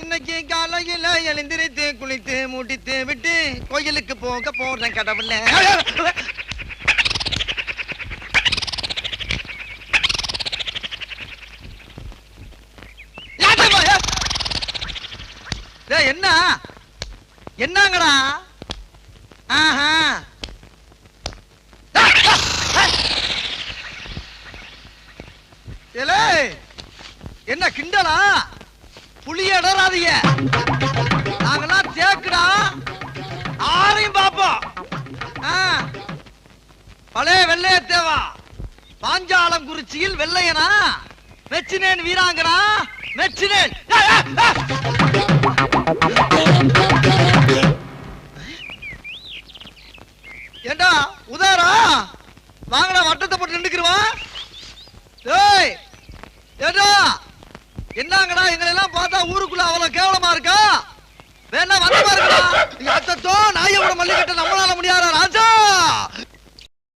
இன்னைக்கு காலையில எழுந்திரித்து குளித்து மூட்டித்து விட்டு கோயிலுக்கு போக போறேன் கடவுள. என்ன? என்னங்கடா? ஆஹா. ஏலே, என்ன கிண்டலா? புளிய நாங்கெல்லாம் தேக்குடா. ஆரையும் பார்ப்போம். பழைய வெள்ளைய தேவா. பாஞ்சாலம் குறிச்சியில் வெள்ளையனா? மெச்சினேன் வீராங்கனா? மெச்சினேன். ஏண்டா உதாரா வாங்கடா வட்டத்தை போட்டு நின்னுக்குருவான் ஏய் ஏண்டா? என்னங்கடா எங்களை எல்லாம் பார்த்தா ஊருக்குள்ள அவ்வளவு கேவலமா இருக்கா? வேணா வந்து பாருங்களா